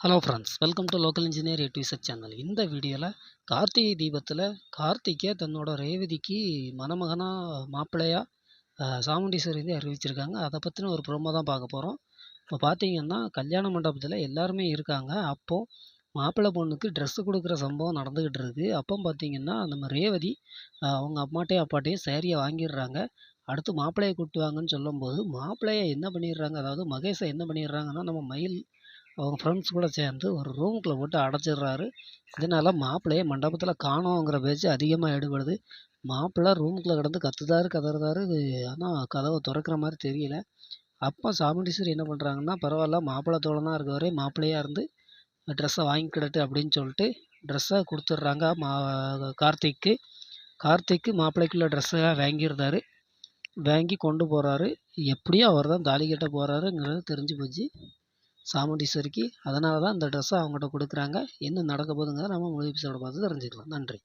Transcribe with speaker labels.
Speaker 1: Hello friends welcome to local engineer YouTuber channel இந்த வீடியோவில் கார்த்திகை தீபத்தில் கார்த்திகை தன்னோட ரேவதிக்கு மணமகனாக மாப்பிள்ளையாக சாமுண்டீஸ்வரி வந்து அறிவிச்சிருக்காங்க. அதை பற்றின ஒரு ப்ரோமோ தான் பார்க்க போகிறோம் இப்போ பார்த்தீங்கன்னா கல்யாண மண்டபத்தில் எல்லாருமே இருக்காங்க. அப்போது மாப்பிள்ளை பொண்ணுக்கு ட்ரெஸ்ஸு கொடுக்குற சம்பவம் நடந்துக்கிட்டு இருக்குது அப்போ பார்த்தீங்கன்னா நம்ம ரேவதி அவங்க அம்மாட்டையும் அப்பாட்டையும் சேரீயை வாங்கிடுறாங்க. அடுத்து மாப்பிள்ளையை கூப்பிட்டு வாங்கன்னு சொல்லும்போது மாப்பிள்ளையை என்ன பண்ணிடுறாங்க? அதாவது மகேஷை என்ன பண்ணிடுறாங்கன்னா நம்ம மயில் அவங்க ஃப்ரெண்ட்ஸ் கூட சேர்ந்து ஒரு ரூமுக்குள்ளே போட்டு அடைச்சிடுறாரு. இதனால் மாப்பிள்ளையே மண்டபத்தில் காணோங்கிற பேச்சு அதிகமாக ஈடுபடுது மாப்பிள்ளை ரூமுக்குள்ளே கிடந்து கத்துதாரு கதறுதாரு. ஆனால் கதவை திறக்கிற மாதிரி தெரியல. அப்போ சாமுண்டீஸ்வரி என்ன பண்ணுறாங்கன்னா பரவாயில்ல மாப்பிள்ளை தோழனாக இருக்க வரை மாப்பிள்ளையாக இருந்து ட்ரெஸ்ஸை வாங்கிக்கிடட்டு அப்படின்னு சொல்லிட்டு ட்ரெஸ்ஸை கொடுத்துட்றாங்க மா கார்த்திக்கு. கார்த்திக்கு மாப்பிள்ளைக்குள்ள ட்ரெஸ்ஸாக வாங்கியிருந்தாரு வாங்கி கொண்டு போகிறாரு எப்படியும் அவர் தான் தாலி கட்ட போகிறாருங்கிறது தெரிஞ்சு போச்சு. சாமுண்டீஸ்வரிக்கு அதனால் தான் இந்த ட்ரெஸ்ஸை அவங்ககிட்ட கொடுக்குறாங்க. என்ன நடக்க போகுதுங்கிறத நம்ம முழு எபிசோடை பார்த்து தெரிஞ்சுக்கலாம். நன்றி.